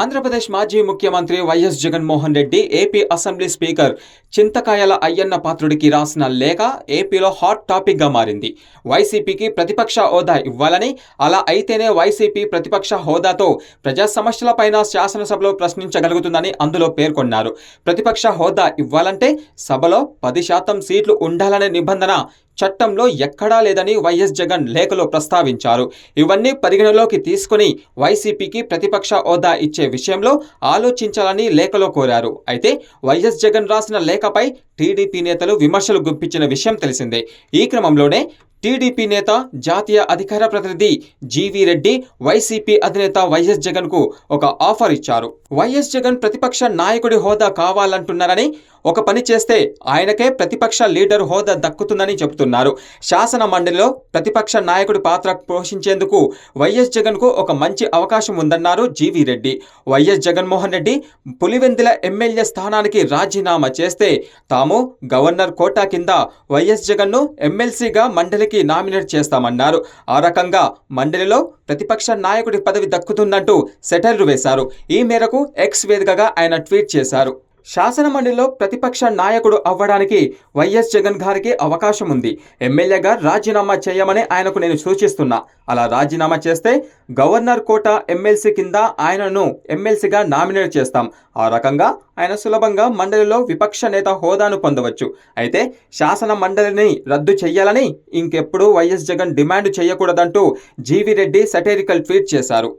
ఆంధ్రప్రదేశ్ మాజీ ముఖ్యమంత్రి YS Jaganmohan Reddy AP assembly speaker Chintakayala Ayyanna పాత్రుడికి రాసిన లేఖ ఏపీలో హాట్ టాపిక్గా మారింది. వైసీపీకి ప్రతిపక్ష హోదా ఇవ్వాలని అలా అయితేనే వైసీపీ ప్రతిపక్ష హోదాతో ప్రజా సమస్యలపైన శాసనసభలో ప్రశ్నించగలుగుతుందని అందులో పేర్కొన్నారు. ప్రతిపక్ష హోదా ఇవ్వాలంటే సభలో పది శాతం సీట్లు ఉండాలనే నిబంధన చట్టంలో ఎక్కడా లేదని వైఎస్ జగన్ లేఖలో ప్రస్తావించారు. ఇవన్నీ పరిగణలోకి తీసుకుని వైసీపీకి ప్రతిపక్ష హోదా ఇచ్చే విషయంలో ఆలోచించాలని లేఖలో కోరారు. అయితే వైఎస్ జగన్ రాసిన లేఖపై టీడీపీ నేతలు విమర్శలు గుప్పించిన విషయం తెలిసిందే. ఈ క్రమంలోనే టీడీపీ నేత జాతీయ అధికార ప్రతినిధి జీవీ రెడ్డి వైసీపీ అధినేత వైఎస్ జగన్కు ఒక ఆఫర్ ఇచ్చారు. వైఎస్ జగన్ ప్రతిపక్ష నాయకుడి హోదా కావాలంటున్నారని ఒక పని చేస్తే ఆయనకే ప్రతిపక్ష లీడర్ హోదా దక్కుతుందని చెబుతున్నారు. శాసన మండలిలో ప్రతిపక్ష నాయకుడి పాత్ర పోషించేందుకు వైఎస్ జగన్కు ఒక మంచి అవకాశం ఉందన్నారు GV Reddy. YS Jaganmohan Reddy Pulivendula MLA స్థానానికి రాజీనామా చేస్తే తాము గవర్నర్ కోటా కింద వైఎస్ జగన్ను ఎమ్మెల్సీగా మండలికి నామినేట్ చేస్తామన్నారు. ఆ రకంగా మండలిలో ప్రతిపక్ష నాయకుడి పదవి దక్కుతుందంటూ సెటైర్లు వేశారు. ఈ మేరకు ఎక్స్ వేదికగా ఆయన ట్వీట్ చేశారు. శాసన మండలిలో ప్రతిపక్ష నాయకుడు అవ్వడానికి వైఎస్ జగన్ గారికి అవకాశం ఉంది ఎమ్మెల్యేగా రాజీనామా చేయమని ఆయనకు నేను సూచిస్తున్నా. అలా రాజీనామా చేస్తే గవర్నర్ కోట ఎమ్మెల్సీ కింద ఆయనను ఎమ్మెల్సీగా నామినేట్ చేస్తాం. ఆ రకంగా ఆయన సులభంగా మండలిలో విపక్ష నేత హోదాను పొందవచ్చు. అయితే శాసన మండలిని రద్దు చేయాలని ఇంకెప్పుడు వైఎస్ జగన్ డిమాండ్ చేయకూడదంటూ జీవి రెడ్డి సటైరికల్ ట్వీట్ చేశారు.